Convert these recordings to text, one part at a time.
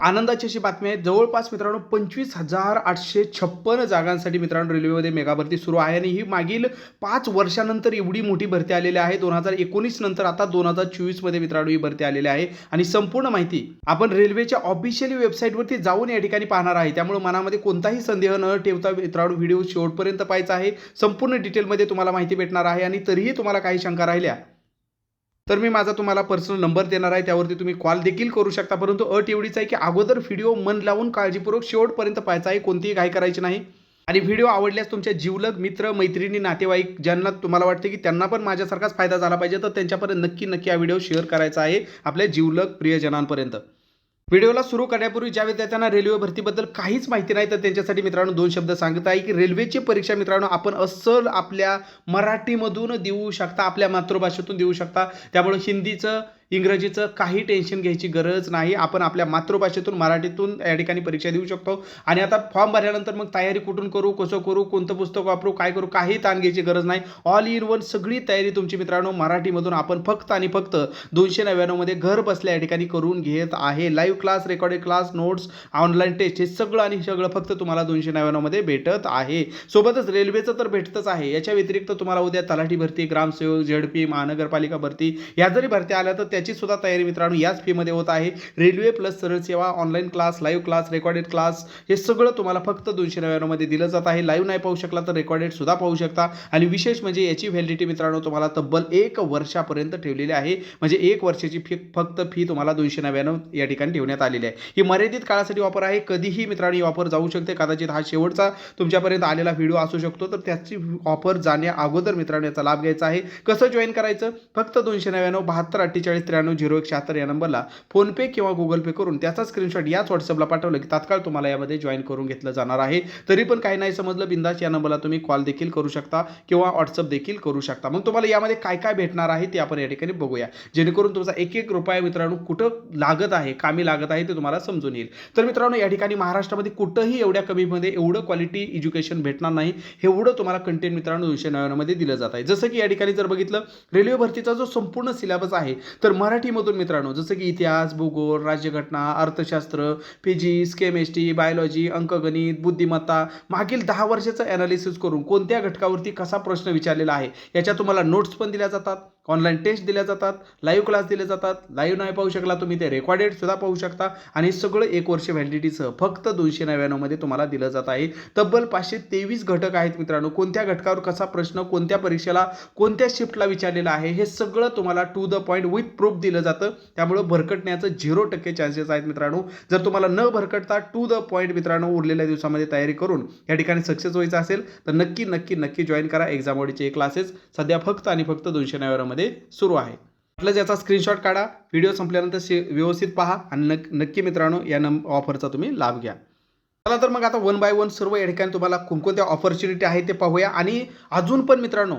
आनंदाची अशी बातमी आहे. जवळपास मित्रांनो पंचवीस हजार आठशे छप्पन जागांसाठी मित्रांनो रेल्वेमध्ये मेगा भरती सुरू आहे आणि ही मागील पाच वर्षानंतर एवढी मोठी भरती आलेली आहे. दोन हजार एकोणीस नंतर आता दोन हजार चोवीसमध्ये मित्रांनो ही भरती आलेली आहे. आणि संपूर्ण माहिती आपण रेल्वेच्या ऑफिशियली वेबसाईटवरती जाऊन या ठिकाणी पाहणार आहे. त्यामुळे मनामध्ये कोणताही संदेह न ठेवता मित्रांनो व्हिडिओ शेवटपर्यंत पाहायचा आहे. संपूर्ण डिटेलमध्ये तुम्हाला माहिती भेटणार आहे आणि तरीही तुम्हाला काही शंका राहिल्या तर मी माझा तुम्हाला पर्सनल नंबर देणार आहे त्यावरती तुम्ही कॉल देखील करू शकता. परंतु अट एवढीच आहे की अगोदर व्हिडिओ मन लावून काळजीपूर्वक शेवटपर्यंत पाहायचा आहे कोणतीही घाई करायची नाही. आणि व्हिडिओ आवडल्यास तुमच्या जीवलग मित्र मैत्रिणी नातेवाईक ज्यांना तुम्हाला वाटते की त्यांना पण माझ्यासारखाच फायदा झाला पाहिजे तर त्यांच्यापर्यंत नक्की नक्की हा व्हिडिओ शेअर करायचा आहे आपल्या जीवलग प्रियजनांपर्यंत. व्हिडिओला सुरू करण्यापूर्वी ज्या विद्यार्थ्यांना रेल्वे भरतीबद्दल काहीच माहिती नाही तर त्यांच्यासाठी मित्रांनो दोन शब्द सांगत आहे की रेल्वेची परीक्षा मित्रांनो आपण अस्सल आपल्या मराठीमधून देऊ शकता आपल्या मातृभाषेतून देऊ शकता. त्यामुळे हिंदीचं इंग्रजीचं काही टेन्शन घ्यायची गरज नाही. आपण आपल्या मातृभाषेतून मराठीतून या ठिकाणी परीक्षा देऊ शकतो. आणि आता फॉर्म भरल्यानंतर मग तयारी कुठून करू कसं करू कोणतं पुस्तक वापरू काय करू काही ताण घ्यायची गरज नाही. ऑल इन वन सगळी तयारी तुमची मित्रांनो मराठीमधून आपण फक्त आणि फक्त दोनशे नव्याण्णवमध्ये घर बसल्या या ठिकाणी करून घेत आहे. Live class recorded class notes online test हे सगळं आणि सगळं फक्त तुम्हाला दोनशे नव्याण्णवमध्ये भेटत आहे. सोबतच रेल्वेचं तर भेटतच आहे. याच्या व्यतिरिक्त तुम्हाला उद्या तलाठी भरती ग्रामसेवक झेडपी महानगरपालिका भरती या जरी भरती आल्या तर त्याची सुद्धा तयारी मित्रांनो याच फीमध्ये होत आहे. रेल्वे प्लस सरळ सेवा online class live class recorded class हे सगळं तुम्हाला फक्त दोनशे नव्याण्णवमध्ये दिलं जात आहे. लाईव्ह नाही पाहू शकला तर रेकॉर्डेड सुद्धा पाहू शकता. आणि विशेष म्हणजे याची व्हॅलिडिटी मित्रांनो तुम्हाला तब्बल एक वर्षापर्यंत ठेवलेली आहे. म्हणजे एक वर्षाची फी फक्त फी तुम्हाला दोनशे नव्याण्णव या ठिकाणी ठेवण्यात आलेली आहे. ही मर्यादित काळासाठी वापर आहे. कधीही मित्रांनो ही ऑफर जाऊ शकते. कदाचित हा शेवटचा तुमच्यापर्यंत आलेला व्हिडिओ असू शकतो. तर त्याची ऑफर जाण्या अगोदर मित्रांनो याचा लाभ घ्यायचा आहे. कसं जॉईन करायचं? फक्त दोनशे नव्याण्णव बहात्तर अठ्ठेचाळीस त्र्याण्णव झिरो एक शहात्तर या नंबरला फोनपे किंवा गुगल पे करून त्याचा स्क्रीनशॉट याच व्हॉट्सअपला पाठवलं की तात्काळ तुम्हाला यामध्ये जॉईन करून घेतलं जाणार आहे तरी पण काही नाही समजलं बिंदास या नंबरला तुम्ही कॉल देखील करू शकता किंवा व्हॉट्सअप देखील करू शकता मग तुम्हाला यामध्ये काय काय भेटणार आहे ते आपण या ठिकाणी बघूया जेणेकरून तुमचा एक एक रुपया मित्रांनो कुठं लागत आहे कामी लागत आहे ते तुम्हाला समजून येईल तर मित्रांनो या ठिकाणी महाराष्ट्रामध्ये कुठंही एवढ्या कमीमध्ये एवढं क्वालिटी एज्युकेशन भेटणार नाही एवढं तुम्हाला कंटेंट मित्रांनो दोनशे नव्याण्णवमध्ये दिलं जात आहे जसं की या ठिकाणी जर बघितलं रेल्वे भरतीचा जो संपूर्ण सिलेबस आहे तर मराठीमधून मित्रांनो जसं की इतिहास भूगोल राज्यघटना अर्थशास्त्र फिजिक्स केमिस्ट्री बायोलॉजी अंकगणित बुद्धिमत्ता मागील दहा वर्षाचं ॲनालिसिस करून कोणत्या घटकावरती कसा प्रश्न विचारलेला आहे याच्या तुम्हाला नोट्स पण दिल्या जातात. ऑनलाईन टेस्ट दिल्या जातात लाईव्ह क्लास दिले जातात. लाईव्ह नाही पाहू शकला तुम्ही ते रेकॉर्डेड सुद्धा पाहू शकता. आणि सगळं एक वर्ष व्हॅलिडिटीसह फक्त दोनशे नव्याण्णवमध्ये तुम्हाला दिलं जात आहे. तब्बल पाचशे तेवीस घटक आहेत मित्रांनो. कोणत्या घटकावर कसा प्रश्न कोणत्या परीक्षेला कोणत्या शिफ्टला विचारलेला आहे हे सगळं तुम्हाला to the point with proof दिलं जातं. त्यामुळं भरकटण्याचं झिरो टक्के चान्सेस आहेत मित्रांनो. जर तुम्हाला न भरकटता टू द पॉईंट मित्रांनो उरलेल्या दिवसामध्ये तयारी करून या ठिकाणी सक्सेस व्हायचं असेल तर नक्की नक्की नक्की जॉईन करा. एक्झाम एक क्लासेस सध्या फक्त आणि फक्त दोनशे नव्याण्णवमध्ये सुरू आहे. म्हटलं याचा स्क्रीनशॉट काढा. व्हिडिओ संपल्यानंतर शे व्यवस्थित पहा आणि नक नक्की मित्रांनो या नम ऑफरचा तुम्ही लाभ घ्या. चला तर मग आता वन बाय वन सर्व या ठिकाणी तुम्हाला कोणकोणत्या ऑपॉर्च्युनिटी आहे ते पाहूया. आणि अजून पण मित्रांनो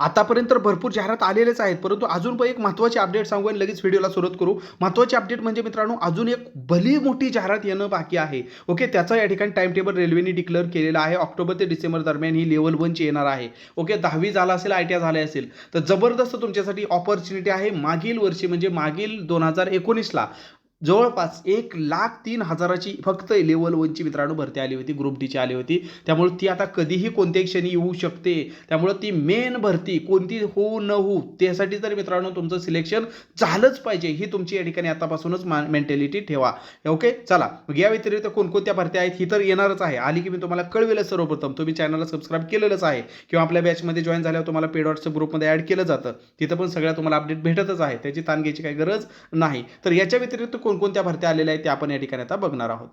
आतापर्यंत तर भरपूर जाहिरात आलेलेच आहेत परंतु अजून पण एक महत्त्वाची अपडेट सांगू आणि लगेच व्हिडिओला सुरुवात करू. महत्त्वाची अपडेट म्हणजे मित्रांनो अजून एक भली मोठी जाहिरात येणं बाकी आहे. ओके त्याचा या ठिकाणी टाइम टेबल रेल्वेने डिक्लेअर केलेला आहे. ऑक्टोबर ते डिसेंबर दरम्यान ही लेवल वनची येणार आहे. ओके दहावी झाला असेल आय टी आय झाले असेल तर जबरदस्त तुमच्यासाठी ऑपॉर्च्युनिटी आहे मागील वर्षी म्हणजे मागील दोन हजार एकोणीसला. जवळपास एक लाख तीन हजाराची फक्त लेवल वनची मित्रांनो भरती आली होती ग्रुप डीची आली होती. त्यामुळे ती आता कधीही कोणत्याही क्षणी येऊ शकते. त्यामुळे ती मेन भरती कोणती होऊ न होऊ त्यासाठी तर मित्रांनो तुमचं सिलेक्शन झालंच पाहिजे. ही तुमची या ठिकाणी आतापासूनच मेंटॅलिटी ठेवा. ओके चला मग या व्यतिरिक्त कोणकोणत्या भरत्या आहेत ही तर येणारच आहे. आली की मी तुम्हाला कळवेलच सर्वप्रथम. तुम्ही चॅनलला सबस्क्राईब केलेलंच आहे. किंवा आपल्या बॅचमध्ये जॉईन झाल्यावर तुम्हाला पेड व्हॉट्सअप ग्रुपमध्ये ॲड केलं जातं. तिथं पण सगळ्या तुम्हाला अपडेट भेटतच आहे. त्याची ताण घ्यायची काही गरज नाही. तर याच्या व्यतिरिक्त कोणकोणत्या भरत्या आलेल्या आहेत ते आपण या ठिकाणी आता बघणार आहोत.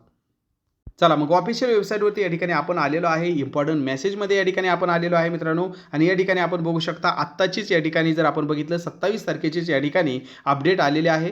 चला मग ऑफिशियल वेबसाईटवरती या ठिकाणी आपण आलेलो आहे. इम्पॉर्टंट मेसेजमध्ये या ठिकाणी आपण आलेलो आहे मित्रांनो. आणि या ठिकाणी आपण बघू शकता आत्ताचीच या ठिकाणी जर आपण बघितलं सत्तावीस तारखेचीच या ठिकाणी अपडेट आलेले आहे.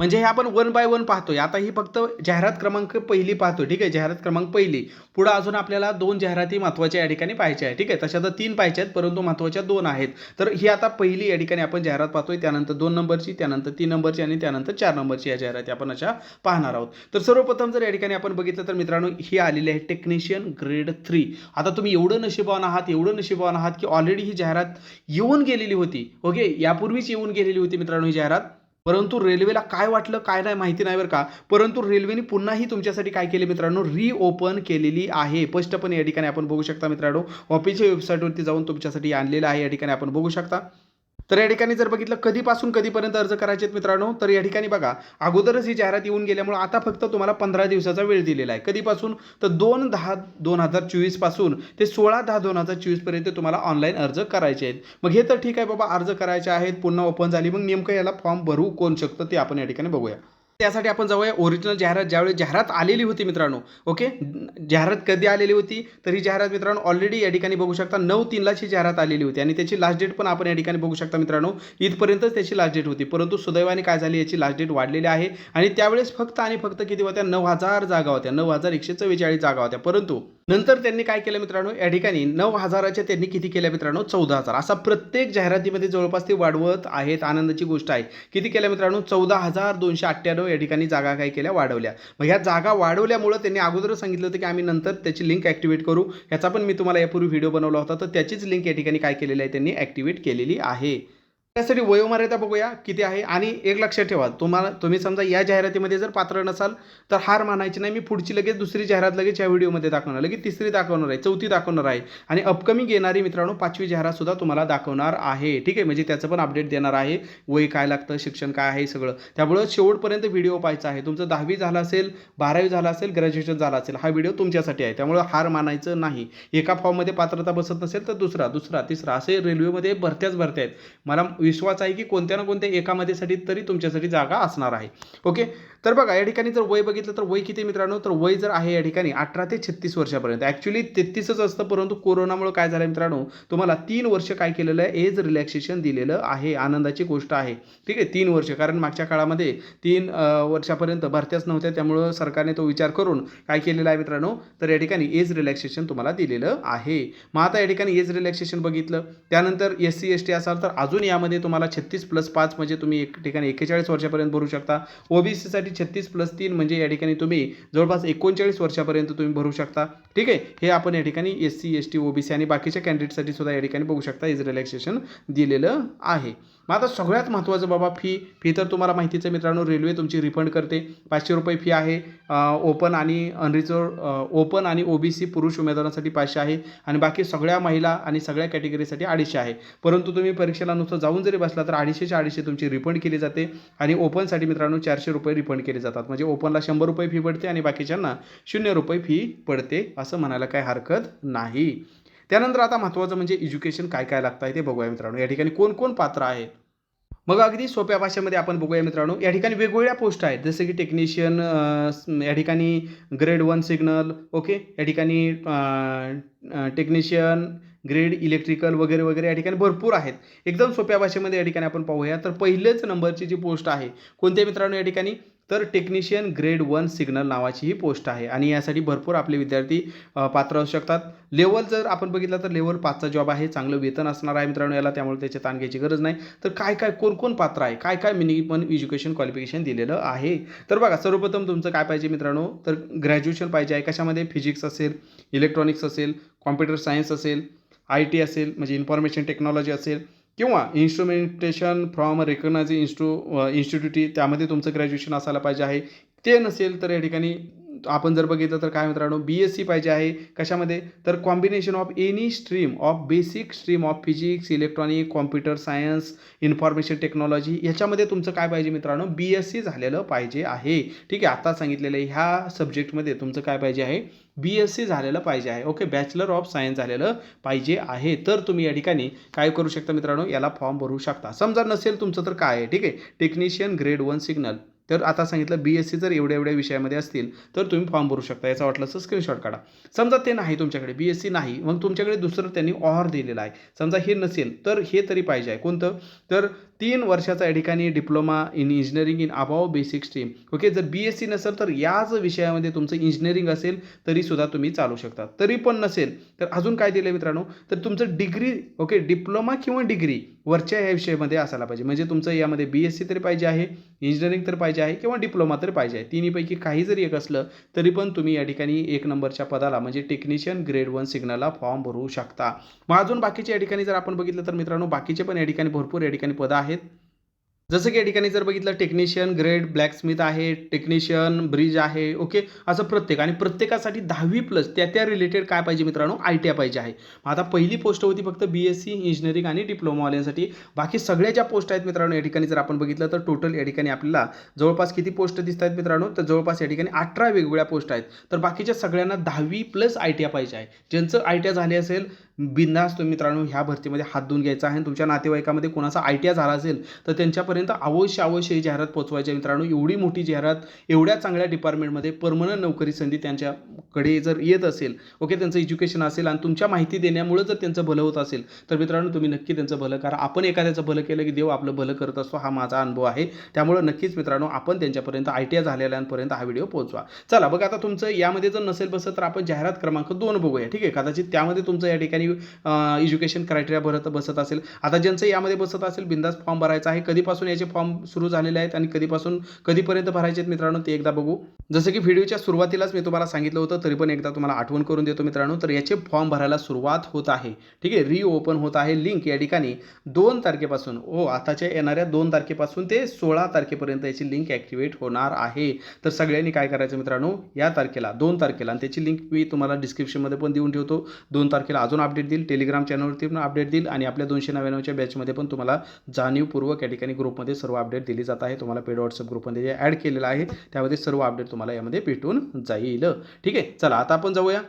म्हणजे हे आपण वन बाय वन पाहतोय. आता ही फक्त जाहिरात क्रमांक पहिली पाहतोय. ठीक आहे? जाहिरात क्रमांक पहिली. पुढं अजून आपल्याला दोन जाहिराती महत्त्वाच्या या ठिकाणी पाहायच्या आहे ठीक आहे? तशा तर तीन पाहायच्या आहेत परंतु महत्त्वाच्या दोन आहेत. तर ही आता पहिली या ठिकाणी आपण जाहिरात पाहतोय. त्यानंतर दोन नंबरची त्यानंतर तीन नंबरची आणि त्यानंतर चार नंबरची या जाहिराती आपण अशा पाहणार आहोत. तर सर्वप्रथम जर या ठिकाणी आपण बघितलं तर मित्रांनो ही आलेली आहे टेक्निशियन ग्रेड थ्री. आता तुम्ही एवढं नशिबान आहात एवढं नशिबान आहात की ऑलरेडी ही जाहिरात येऊन गेलेली होती. ओके? यापूर्वीच येऊन गेलेली होती मित्रांनो ही जाहिरात. परंतु रेल्वेला काय वाटलं काय नाही माहिती नाही बरं का. परंतु रेल्वेने पुन्हाही तुमच्यासाठी काय केले मित्रांनो? रिओपन केलेली आहे. स्पष्टपणे या ठिकाणी आपण बघू शकता मित्रांनो. ऑफिसच्या वेबसाईटवरती जाऊन तुमच्यासाठी आणलेलं आहे या ठिकाणी आपण बघू शकता. तर या ठिकाणी जर बघितलं कधीपासून कधीपर्यंत अर्ज करायचे आहेत मित्रांनो? तर या ठिकाणी बघा अगोदरच ही जाहिरात येऊन गेल्यामुळे आता फक्त तुम्हाला पंधरा दिवसाचा वेळ दिलेला आहे. कधीपासून? तर दोन दहा दोन हजार चोवीसपासून ते सोळा दहा दोन हजार चोवीसपर्यंत तुम्हाला ऑनलाईन अर्ज करायचे आहेत. मग हे तर ठीक आहे बाबा अर्ज करायचे आहेत पुन्हा ओपन झाली मग नेमकं याला फॉर्म भरू कोण शकतं ते आपण या ठिकाणी बघूया. त्यासाठी आपण जाऊया. ओरिजिनल जाहिरात ज्यावेळी जाहिरात आलेली होती मित्रांनो ओके जाहिरात कधी आलेली होती? तर ही जाहिरात मित्रांनो ऑलरेडी या ठिकाणी बघू शकता नऊ तीनलाच ही जाहिरात आलेली होती. आणि त्याची लास्ट डेट पण आपण या ठिकाणी बघू शकता मित्रांनो इथपर्यंतच त्याची लास्ट डेट होती. परंतु सुदैवाने काय झाली याची लास्ट डेट वाढलेली आहे. आणि त्यावेळेस फक्त आणि फक्त किती होत्या? नऊ हजार जागा होत्या. नऊ हजार एकशे चव्वेचाळीस जागा होत्या. परंतु नंतर त्यांनी काय केलं मित्रांनो? या ठिकाणी नऊ हजाराच्या त्यांनी किती केल्या मित्रांनो? चौदा हजार. असा प्रत्येक जाहिरातीमध्ये जवळपास ते वाढवत आहेत. आनंदाची गोष्ट आहे. किती केल्या मित्रांनो? चौदा हजार दोनशे अठ्ठ्याण्णव या ठिकाणी जागा काय केल्या वाढवल्या. मग ह्या जागा वाढवल्यामुळं त्यांनी अगोदरच सांगितलं होतं की आम्ही नंतर त्याची लिंक ॲक्टिवेट करू. याचा पण मी तुम्हाला यापूर्वी व्हिडिओ बनवला होता. तर त्याचीच लिंक या ठिकाणी काय केलेली आहे? त्यांनी ॲक्टिवेट केलेली आहे. त्यासाठी वयोमर्यादा बघूया किती आहे? आणि एक लक्षात ठेवा तुम्हाला तुम्ही समजा या जाहिरातीमध्ये जर पात्र नसाल तर हार मानायची नाही. मी पुढची लगेच दुसरी जाहिरात लगेच या व्हिडिओमध्ये दाखवणार लगेच तिसरी दाखवणार आहे चौथी दाखवणार आहे. आणि अपकमिंग येणारी मित्रांनो पाचवी जाहिरात सुद्धा तुम्हाला दाखवणार आहे. ठीक आहे? म्हणजे त्याचं पण अपडेट देणार आहे. वय काय लागतं शिक्षण काय आहे सगळं. त्यामुळं शेवटपर्यंत व्हिडिओ पाहायचा आहे. तुमचं दहावी झालं असेल बारावी झालं असेल ग्रॅज्युएशन झालं असेल हा व्हिडिओ तुमच्यासाठी आहे. त्यामुळं हार मानायचं नाही. एका फॉर्ममध्ये पात्रता बसत नसेल तर दुसरा दुसरा तिसरा असे रेल्वेमध्ये भरत्याच भरत्या आहेत मला विश्वास आहे की कोणत्या ना कोणत्या एकामध्येसाठी तरी तुमच्यासाठी जागा असणार आहे. ओके तर बघा या ठिकाणी जर वय बघितलं तर वय किती मित्रांनो? तर वय जर आहे या ठिकाणी अठरा ते छत्तीस वर्षापर्यंत. ॲक्च्युली तेहतीसच असतं परंतु कोरोनामुळे काय झालं मित्रांनो? तुम्हाला तीन वर्ष काय केलेलं आहे? एज रिलॅक्सेशन दिलेलं आहे. आनंदाची गोष्ट आहे. ठीक आहे? तीन वर्ष. कारण मागच्या काळामध्ये तीन वर्षापर्यंत भरत्याच नव्हत्या. त्यामुळं सरकारने तो विचार करून काय केलेला आहे मित्रांनो? तर या ठिकाणी एज रिलॅक्सेशन तुम्हाला दिलेलं आहे. मग आता या ठिकाणी एज रिलॅक्सेशन बघितलं. त्यानंतर एस सी एस टी असाल तर अजून यामध्ये तुम्हाला छत्तीस प्लस पाच म्हणजे तुम्ही एक ठिकाणी एकेचाळीस वर्षापर्यंत भरू शकता. ओबीसीसाठी छत्तीस प्लस तीन म्हणजे या ठिकाणी तुम्ही जवळपास एकोणचाळीस वर्षापर्यंत तुम्ही भरू शकता. ठीक आहे? हे आपण या ठिकाणी S C S T OBC आणि बाकीच्या कॅन्डिडेटसाठी सुद्धा या ठिकाणी बघू शकता. इज रिलॅक्सेशन दिलेलं आहे. मग आता सगळ्यात महत्त्वाचं बाबा फी फी तर तुम्हाला माहितीच आहे मित्रांनो रेल्वे तुमची रिफंड करते. पाचशे रुपये फी आहे. ओपन आणि अनरिझर्व ओपन आणि ओबीसी पुरुष उमेदवारांसाठी पाचशे आहे. आणि बाकी सगळ्या महिला आणि सगळ्या कॅटेगरीसाठी अडीचशे आहे. परंतु तुम्ही परीक्षेला नुसतं जाऊन जरी बसला तर अडीचशेच्या अडीचशे तुमची रिफंड केली जाते आणि ओपनसाठी मित्रांनो चारशे रुपये रिफंड केले जातात. म्हणजे ओपनला शंभर रुपये फी पडते आणि बाकीच्यांना शून्य रुपये फी पडते असं म्हणायला काही हरकत नाही. त्यानंतर आता महत्त्वाचं म्हणजे एज्युकेशन काय काय लागतं आहे ते बघूया मित्रांनो. या ठिकाणी कोण कोण पात्र आहेत? मग अगदी सोप्या भाषेमध्ये आपण बघूया मित्रांनो. या ठिकाणी वेगवेगळ्या पोस्ट आहेत. जसं की टेक्निशियन या ठिकाणी ग्रेड वन सिग्नल ओके या ठिकाणी टेक्निशियन ग्रेड इलेक्ट्रिकल वगैरे वगैरे या ठिकाणी भरपूर आहेत. एकदम सोप्या भाषेमध्ये या ठिकाणी आपण पाहूया. तर पहिलेच नंबरची जी पोस्ट आहे कोणत्या मित्रांनो या ठिकाणी? तर टेक्निशियन ग्रेड वन सिग्नल नावाची ही पोस्ट आहे. आणि यासाठी भरपूर आपले विद्यार्थी पात्र असू शकतात. लेवल जर आपण बघितलं तर लेवल पाचचा जॉब आहे. चांगलं वेतन असणार आहे मित्रांनो याला त्यामुळे त्याचे ताण घ्यायची गरज नाही. तर काय काय कोण कोण पात्र आहे? काय काय मिनिमम एज्युकेशन क्वालिफिकेशन दिलेलं आहे? तर बघा सर्वप्रथम तुमचं काय पाहिजे मित्रांनो? तर ग्रॅज्युएशन पाहिजे आहे. कशामध्ये? फिजिक्स असेल इलेक्ट्रॉनिक्स असेल कॉम्प्युटर सायन्स असेल आय टी असेल म्हणजे इन्फॉर्मेशन टेक्नॉलॉजी असेल किंवा इन्स्ट्रुमेंटेशन फ्रॉम रेकग्नाइज इन्स्टू इन्स्टिट्यूटी त्यामध्ये तुमचं ग्रॅज्युएशन असायला पाहिजे आहे. ते नसेल तर या ठिकाणी आपण जर बघितलं तर काय मित्रांनो बी एस सी पाहिजे आहे. कशामध्ये? तर combination of any stream of basic stream of physics electronic computer science information technology याच्यामध्ये तुमचं काय पाहिजे मित्रांनो? बी एस सी झालेलं पाहिजे आहे. ठीक आहे आता सांगितलेलं आहे ह्या सब्जेक्टमध्ये तुमचं काय पाहिजे आहे? बी एस सी झालेलं पाहिजे आहे. ओके बॅचलर ऑफ सायन्स झालेलं पाहिजे आहे. तर तुम्ही या ठिकाणी काय करू शकता मित्रांनो? याला फॉर्म भरू शकता. समजा नसेल तुमचं तर काय आहे? ठीक आहे टेक्निशियन ग्रेड वन सिग्नल तर आता सांगितलं बी एस सी जर एवढ्या एवढ्या विषयामध्ये असतील तर तुम्ही फॉर्म भरू शकता. याचा वाटलं तर स्क्रीनशॉट काढा. समजा ते नाही तुमच्याकडे बी एस सी नाही मग तुमच्याकडे दुसरं त्यांनी ऑर दिलेलं आहे. समजा हे नसेल तर हे तरी पाहिजे आहे. कोणतं? तर तीन वर्षाचा या ठिकाणी diploma in engineering in above basic stream okay जर बी एस सी नसेल तर याच विषयामध्ये तुमचं इंजिनिअरिंग असेल तरीसुद्धा तुम्ही चालू शकता. तरी पण नसेल तर अजून काय दिलं आहे मित्रांनो? तर तुमचं डिग्री ओके डिप्लोमा किंवा डिग्री वरच्या या विषयामध्ये असायला पाहिजे. म्हणजे तुमचं यामध्ये बी एस सी तरी पाहिजे आहे इंजिनिअरिंग तर पाहिजे आहे किंवा डिप्लोमा तरी पाहिजे आहे. तिन्हीपैकी काही जरी एक असलं तरी पण तुम्ही या ठिकाणी एक नंबरच्या पदाला म्हणजे टेक्निशियन ग्रेड वन सिग्नलला फॉर्म भरू शकता. मग अजून बाकीच्या या ठिकाणी जर आपण बघितलं तर मित्रांनो बाकीचे पण या ठिकाणी भरपूर या ठिकाणी पदं आहेत. जसं की या ठिकाणी जर बघितलं टेक्निशियन ग्रेड ब्लॅकस्मिथ आहे टेक्निशियन ब्रिज आहे ओके असं प्रत्येक आणि प्रत्येकासाठी दहावी प्लस त्या त्या रिलेटेड काय पाहिजे मित्रांनो? आय टी आय पाहिजे आहे. मग आता पहिली पोस्ट होती फक्त बी एस सी इंजिनिअरिंग आणि डिप्लोमावाल्यांसाठी बाकी सगळ्या ज्या पोस्ट आहेत मित्रांनो या ठिकाणी जर आपण बघितलं तर टोटल या ठिकाणी आपल्याला जवळपास किती पोस्ट दिसत आहेत मित्रांनो? तर जवळपास या ठिकाणी अठरा वेगवेगळ्या पोस्ट आहेत. तर बाकीच्या सगळ्यांना दहावी प्लस आय टी आय पाहिजे आहे. ज्यांचं आय टी आय झाले असेल बिंदास तुम्ही मित्रांनो ह्या भरतीमध्ये हात धुवून घ्यायचा आहे. आणि तुमच्या नातेवाईकामध्ये कोणाचा आय टी आय झाला असेल तर त्यांच्यापर्यंत अवश्य अवश्य ही जाहिरात पोहोचवायची मित्रांनो. एवढी मोठी जाहिरात एवढ्या चांगल्या डिपार्टमेंटमध्ये परमनंट नोकरी संधी त्यांच्याकडे जर येत असेल ओके त्यांचं एज्युकेशन असेल आणि तुमच्या माहिती देण्यामुळे जर त्यांचं भलं होत असेल तर मित्रांनो तुम्ही नक्की त्यांचं भलं करा. आपण एखाद्याचं भलं केलं की देव आपलं भलं करत असतो हा माझा अनुभव आहे. त्यामुळे नक्कीच मित्रांनो आपण त्यांच्यापर्यंत आय टी आय झालेल्यांपर्यंत हा व्हिडिओ पोहोचवा. चला बघा आता तुमचं यामध्ये जर नसेल बसत तर आपण जाहिरात क्रमांक दोन बघूया. ठीक आहे कदाचित त्यामध्ये तुमचं या ठिकाणी एज्युकेशन क्रायटेरिया भरत बसत असेल. आता ज्यांचं यामध्ये बसत असेल बिंदास फॉर्म भरायचा आहे. कधीपासून याचे फॉर्म सुरू झालेले आहेत आणि कधीपासून कधीपर्यंत भरायचे आहेत मित्रांनो ते एकदा बघू. जसं की व्हिडिओच्या सुरुवातीलाच मी तुम्हाला सांगितलं होतं तरी पण एकदा तुम्हाला आठवण करून देतो मित्रांनो. तर याचे फॉर्म भरायला सुरुवात होत आहे. ठीक आहे? री ओपन होत आहे. लिंक या ठिकाणी दोन तारखेपासून ओ आताच्या येणाऱ्या दोन तारखेपासून ते सोळा तारखेपर्यंत याची लिंक ॲक्टिवेट होणार आहे. तर सगळ्यांनी काय करायचं मित्रांनो? या तारखेला दोन तारखेला आणि त्याची लिंक मी तुम्हाला डिस्क्रिप्शनमध्ये पण देऊन ठेवतो. दोन तारखेला अजून अपडेट देईल टेलिग्राम चॅनलवरती पण अपडेट देईल आणि आपल्या दोनशे नव्याण्णवच्या बॅचमध्ये पण तुम्हाला जाणीवपूर्वक या ठिकाणी ग्रुपमध्ये सर्व अपडेट दिली जात आहे. तुम्हाला पेड व्हॉट्सअप ग्रुपमध्ये जे ॲड केलेलं आहे त्यामध्ये सर्व अपडेट तुम्हाला यामध्ये भेटून जाईल. ठीक आहे चला आता आपण जाऊया.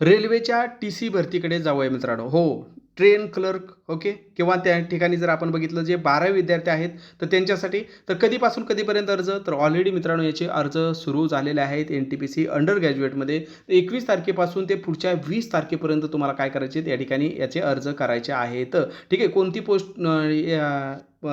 रेल्वेच्या टी सी भरतीकडे जाऊया मित्रांनो. हो ट्रेन क्लर्क ओके? किंवा त्या ठिकाणी जर आपण बघितलं जे बारावी विद्यार्थी आहेत तर त्यांच्यासाठी तर कधीपासून कधीपर्यंत अर्ज? तर ऑलरेडी मित्रांनो याचे अर्ज सुरू झालेले आहेत N T P C under ग्रॅज्युएटमध्ये एकवीस तारखेपासून ते पुढच्या वीस तारखेपर्यंत तुम्हाला काय करायचे या ठिकाणी याचे अर्ज करायचे आहेत. ठीक आहे कोणती पोस्ट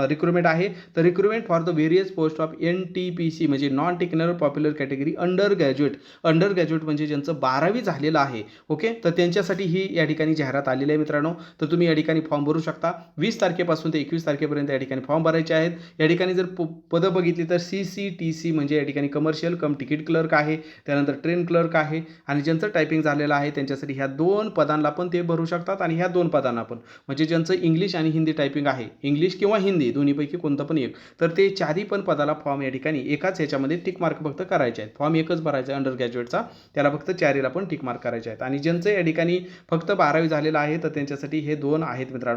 रिक्रुटमेंट आहे? तर recruitment for the various post of N T P C म्हणजे non technical popular category under graduate under graduate म्हणजे ज्यांचं बारावी झालेलं आहे. ओके? तर त्यांच्यासाठी ही या ठिकाणी जाहिरात आलेली आहे मित्रांनो. तर तुम्ही या ठिकाणी फॉर्म भरू शकता. वीस तारखेपासून ते एकवीस तारखेपर्यंत या ठिकाणी फॉर्म भरायचे आहेत. या ठिकाणी जर प पदं बघितली तर सी सी टी सी म्हणजे या ठिकाणी कमर्शियल कम तिकीट क्लर्क आहे. त्यानंतर ट्रेन क्लर्क आहे. आणि ज्यांचं टायपिंग झालेलं आहे त्यांच्यासाठी ह्या दोन पदांना पण ते भरू शकतात आणि ह्या दोन पदांना पण. म्हणजे ज्यांचं इंग्लिश आणि हिंदी टायपिंग आहे इंग्लिश किंवा हिंदी दोन्हीपैकी कोणतं पण एक तर ते चारही पण पदाला फॉर्म या ठिकाणी एकाच ह्याच्यामध्ये टिक मार्क फक्त करायचे आहेत. फॉर्म एकच भरायचा आहे अंडर ग्रॅज्युएटचा त्याला फक्त चारीला पण टिक मार्क करायचे आहेत. आणि ज्यांचं या ठिकाणी फक्त बारावी झालेलं आहे तर त्यांच्यासाठी हे दोन आहेत मित्रांनो.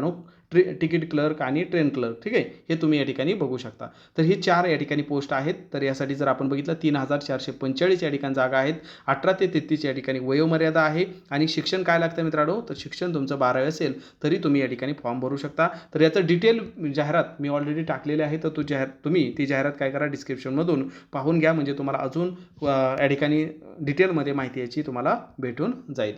ट्रे तिकीट क्लर्क आणि ट्रेन क्लर्क ठीक आहे? हे तुम्ही या ठिकाणी बघू शकता. तर ही चार या ठिकाणी पोस्ट आहेत. तर यासाठी जर आपण बघितलं तीन हजार चारशे पंचेचाळीस या ठिकाणी जागा आहेत. अठरा ते तेहतीस या ठिकाणी वयोमर्यादा आहे. आणि शिक्षण काय लागतं मित्रांनो? तर शिक्षण तुमचं बारावी असेल तरी तुम्ही या ठिकाणी फॉर्म भरू शकता. तर याचं डिटेल जाहिरात मी ऑलरेडी टाकलेली आहे. तर तू जाहिर तुम्ही ती जाहिरात काय करा डिस्क्रिप्शनमधून पाहून घ्या. म्हणजे तुम्हाला अजून या ठिकाणी डिटेलमध्ये माहिती याची तुम्हाला भेटून जाईल.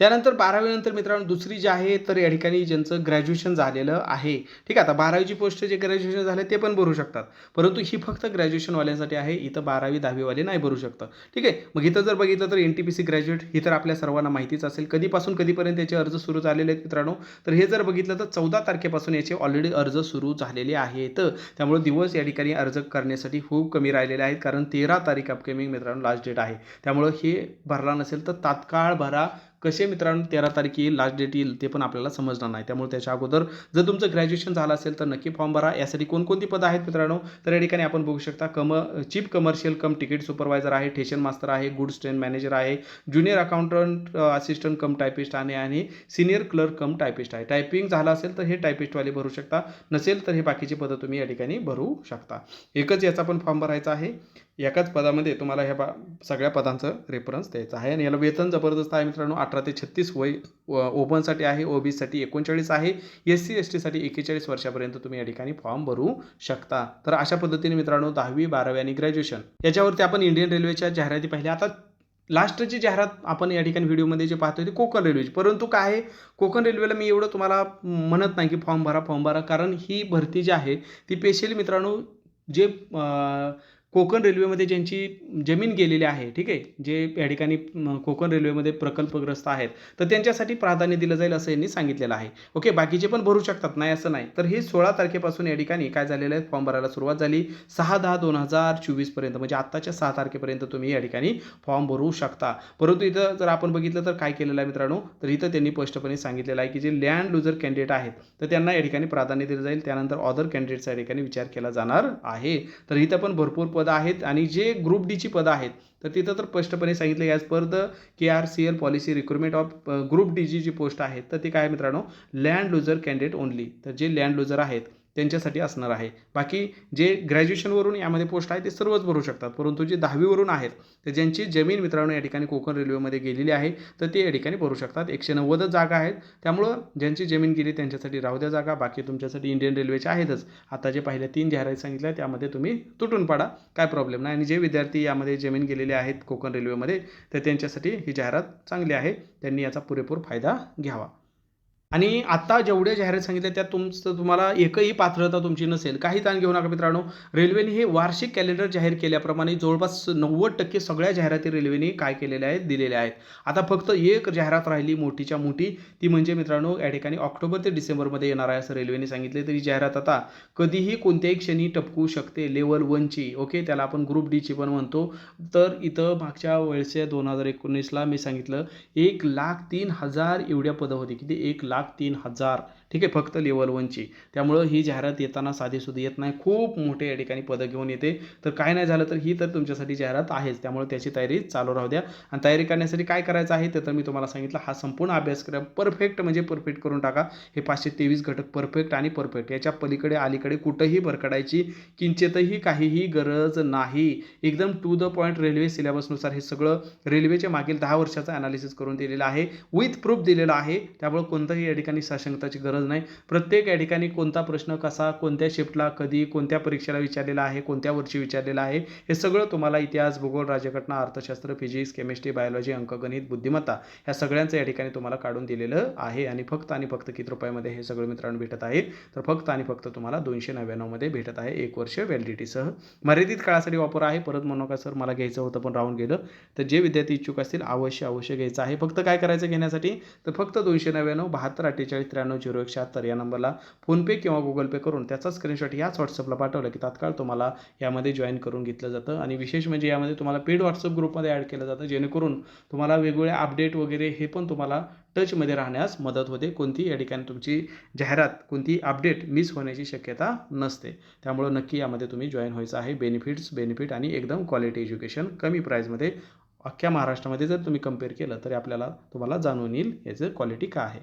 त्यानंतर बारावीनंतर मित्रांनो दुसरी जी आहे तर या ठिकाणी ज्यांचं ग्रॅज्युएशन झालेलं आहे ठीक आहे आता बारावीची पोस्ट जे ग्रॅज्युएशन झाले ते पण भरू शकतात. परंतु ही फक्त ग्रॅज्युएशनवाल्यांसाठी आहे इथं बारावी दहावीवाले नाही भरू शकतं. ठीक आहे मग इथं जर बघितलं तर N T P C graduate ही तर आपल्या सर्वांना माहितीच असेल. कधीपासून कधीपर्यंत याचे अर्ज सुरू झालेले आहेत मित्रांनो? तर हे जर बघितलं तर चौदा तारखेपासून याचे ऑलरेडी अर्ज सुरू झालेले आहेत. त्यामुळे दिवस या ठिकाणी अर्ज करण्यासाठी खूप कमी राहिलेले आहेत कारण तेरा तारीख अपकमिंग मित्रांनो लास्ट डेट आहे. त्यामुळं हे भरला नसेल तर तात्काळ भरा. कसे मित्रांनो तेरा तारीख येईल लास्ट डेट येईल ते पण आपल्याला समजणार नाही. त्यामुळे त्याच्या अगोदर जर तुमचं ग्रॅज्युएशन झालं असेल तर नक्की फॉर्म भरा. यासाठी कोणकोणती पदं आहेत मित्रांनो? तर या ठिकाणी आपण बघू शकता cum chief commercial cum ticket supervisor आहे ठेशन मास्तर आहे गुड्स ट्रेन मॅनेजर आहे junior accountant assistant cum typist आणि आणि सिनियर क्लर्क कम टायपिस्ट आहे. टायपिंग झालं असेल तर हे टायपिस्टवाले भरू शकता. नसेल तर हे बाकीची पदं तुम्ही या ठिकाणी भरू शकता. एकच याचा पण फॉर्म भरायचा आहे. एकाच पदामध्ये तुम्हाला ह्या बा सगळ्या पदांचं रेफरन्स द्यायचं आहे. आणि याला वेतन जबरदस्त आहे मित्रांनो अठरा ते छत्तीस वय ओपनसाठी आहे ओ बी सीसाठी एकोणचाळीस आहे. एस सी एस टीसाठी एकेचाळीस वर्षापर्यंत तुम्ही या ठिकाणी फॉर्म भरू शकता. तर अशा पद्धतीने मित्रांनो दहावी बारावी आणि ग्रॅज्युएशन याच्यावरती आपण इंडियन रेल्वेच्या जाहिराती पाहिल्या. आता लास्टची जाहिरात आपण या ठिकाणी व्हिडिओमध्ये जे पाहतोय ते कोकण रेल्वेची परंतु काय आहे? कोकण रेल्वेला मी एवढं तुम्हाला म्हणत नाही की फॉर्म भरा फॉर्म भरा. कारण ही भरती जी आहे ती स्पेशली मित्रांनो जे कोकण रेल्वेमध्ये ज्यांची जमीन गेलेली आहे ठीक आहे जे या ठिकाणी कोकण रेल्वेमध्ये प्रकल्पग्रस्त आहेत तर त्यांच्यासाठी प्राधान्य दिलं जाईल असं यांनी सांगितलेलं आहे. ओके बाकीचे पण भरू शकतात नाही असं नाही. तर हे सोळा तारखेपासून या ठिकाणी काय झालेलं आहे फॉर्म भरायला सुरुवात झाली. सहा दहा दोन हजार चोवीसपर्यंत म्हणजे आत्ताच्या सहा तारखेपर्यंत तुम्ही या ठिकाणी फॉर्म भरू शकता. परंतु इथं जर आपण बघितलं तर काय केलेलं आहे मित्रांनो तर इथं त्यांनी स्पष्टपणे सांगितलेलं आहे की जे लँड लुजर कॅन्डिडेट आहेत तर त्यांना या ठिकाणी प्राधान्य दिलं जाईल. त्यानंतर ऑदर कॅन्डिडेटचा या ठिकाणी विचार केला जाणार आहे. तर इथं पण भरपूर पदं आहेत आणि जे ग्रुप डीची पदं आहेत तर तिथं तर स्पष्टपणे सांगितलं as per the K R C L policy recruitment of group D जी जी पोस्ट आहेत तर ते काय मित्रांनो? लँड लुजर कॅन्डिडेट ओनली तर जे लँड लुजर आहेत त्यांच्यासाठी असणार आहे. बाकी जे ग्रॅज्युएशनवरून यामध्ये पोस्ट आहे ते सर्वच भरू शकतात. परंतु जे दहावीवरून आहेत तर ज्यांची जमीन मित्रांनो या ठिकाणी कोकण रेल्वेमध्ये गेलेली आहे तर ते या ठिकाणी भरू शकतात. एकशे नव्वदच जागा आहेत. त्यामुळं ज्यांची जमीन गेली त्यांच्यासाठी राहू द्या जागा. बाकी तुमच्यासाठी इंडियन रेल्वेच्या आहेतच. आता जे पहिल्या तीन जाहिराती सांगितल्या त्यामध्ये तुम्ही तुटून पाडा. काय प्रॉब्लेम नाही. आणि जे विद्यार्थी यामध्ये जमीन गेलेले आहेत कोकण रेल्वेमध्ये तर त्यांच्यासाठी ही जाहिरात चांगली आहे. त्यांनी याचा पुरेपूर फायदा घ्यावा. आणि आत्ता जेवढ्या जाहिरात सांगितल्या त्यात तुमचं तुम्हाला एकही पात्रता तुमची नसेल. काही ताण घेऊ नका मित्रांनो. रेल्वेने हे वार्षिक कॅलेंडर जाहीर केल्याप्रमाणे जवळपास नव्वद टक्के सगळ्या जाहिराती रेल्वेने काय केलेल्या आहेत दिलेल्या आहेत. आता फक्त एक जाहिरात राहिली मोठीच्या मोठी ती म्हणजे मित्रांनो या ठिकाणी ऑक्टोबर ते डिसेंबरमध्ये येणार आहे असं रेल्वेने सांगितले तरी जाहिरात आता कधीही कोणत्याही क्षणी टपकू शकते. लेवल वनची ओके? त्याला आपण ग्रुप डीची पण म्हणतो. तर इथं मागच्या वेळेस दोन हजार एकोणीसला मी सांगितलं एक लाख तीन हजार एवढ्या पदं होती. किती? एक लाख लाख तीन हजार ठीक आहे फक्त लेवल वनची त्यामुळं ही जाहिरात येताना साधीसुधी येत नाही. खूप मोठे या ठिकाणी पदं घेऊन येते. तर काय नाही झालं तर ही तर तुमच्यासाठी जाहिरात आहेच. त्यामुळे त्याची तयारी चालू राहू द्या. आणि तयारी करण्यासाठी काय करायचं आहे ते तर मी तुम्हाला सांगितलं. हा संपूर्ण अभ्यासक्रम परफेक्ट म्हणजे परफेक्ट करून टाका. हे पाचशे तेवीस घटक परफेक्ट आणि परफेक्ट याच्या पलीकडे अलीकडे कुठंही भरकडायची किंचितही काहीही गरज नाही. एकदम टू द पॉईंट रेल्वे सिलेबसनुसार हे सगळं रेल्वेच्या मागील दहा वर्षाचं अनालिसिस करून दिलेलं आहे. विथ प्रूफ दिलेलं आहे. त्यामुळे कोणतंही या ठिकाणी साशंकताची गरज नाही. प्रत्येक या ठिकाणी कोणता प्रश्न कसा कोणत्या शिफ्टला कधी कोणत्या परीक्षेला विचारलेला आहे कोणत्या वर्षी विचारलेला आहे हे सगळं तुम्हाला इतिहास भूगोल राज्यघटना अर्थशास्त्र फिजिक्स केमिस्ट्री बायोलॉजी अंकगणित बुद्धिमत्ता ह्या सगळ्यांचं या ठिकाणी तुम्हाला काढून दिलेलं आहे आणि फक्त आणि फक्त किती रुपयामध्ये हे सगळं मित्रांनो भेटत आहे. तर फक्त आणि फक्त तुम्हाला दोनशे नव्याण्णवमध्ये भेटत आहे एक वर्ष व्हॅलिडिटीसह मर्यादित काळासाठी वापर आहे. परत म्हणू का सर मला घ्यायचं होतं पण राहून गेलं. तर जे विद्यार्थी इच्छुक असतील अवश्य अवश्य घ्यायचं आहे. फक्त काय करायचं घेण्यासाठी? तर फक्त दोनशे नव्याण्णव बहात्तर अठ्ठेचाळीस त्र्याण्णव झिरो एक शहात्तर या नंबरला फोनपे किंवा गुगल पे करून त्याचा स्क्रीनशॉट याच व्हॉट्सअपला पाठवलं की तात्काळ तुम्हाला यामध्ये जॉईन करून घेतलं जातं. आणि विशेष म्हणजे यामध्ये तुम्हाला पेड व्हॉट्सअप ग्रुपमध्ये ॲड केलं जातं जेणेकरून तुम्हाला वेगवेगळे अपडेट वगैरे हे पण तुम्हाला टचमध्ये राहण्यास मदत होते. कोणती या ठिकाणी तुमची जाहिरात कोणती अपडेट मिस होण्याची शक्यता नसते. त्यामुळं नक्की यामध्ये तुम्ही जॉईन व्हायचं आहे. बेनिफिट्स बेनिफिट आणि एकदम क्वालिटी एज्युकेशन कमी प्राईजमध्ये अख्ख्या महाराष्ट्रामध्ये जर तुम्ही कंपेअर केलं तरी आपल्याला तुम्हाला जाणून येईल याचं क्वालिटी काय आहे.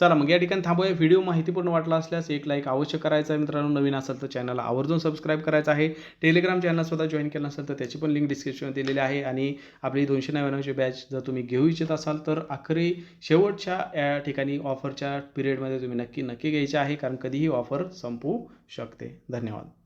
चला मग या ठिकाणी थांबूया. व्हिडिओ माहितीपूर्ण वाटला असल्यास एक लाईक अवश्य करायचा आहे. मित्रांनो नवीन असेल तर चॅनलला आवर्जून सबस्क्राईब करायचं आहे. टेलिग्राम चॅनल स्वतः जॉईन केलं असेल तर त्याची पण लिंक डिस्क्रिप्शनमध्ये दिलेली आहे. आणि आपली दोनशे नव्याण्णवची बॅच जर तुम्ही घेऊ इच्छित असाल तर आखरी शेवटच्या या ठिकाणी ऑफरच्या पिरियडमध्ये तुम्ही नक्की नक्की घ्यायचे आहे. कारण कधीही ऑफर संपू शकते. धन्यवाद.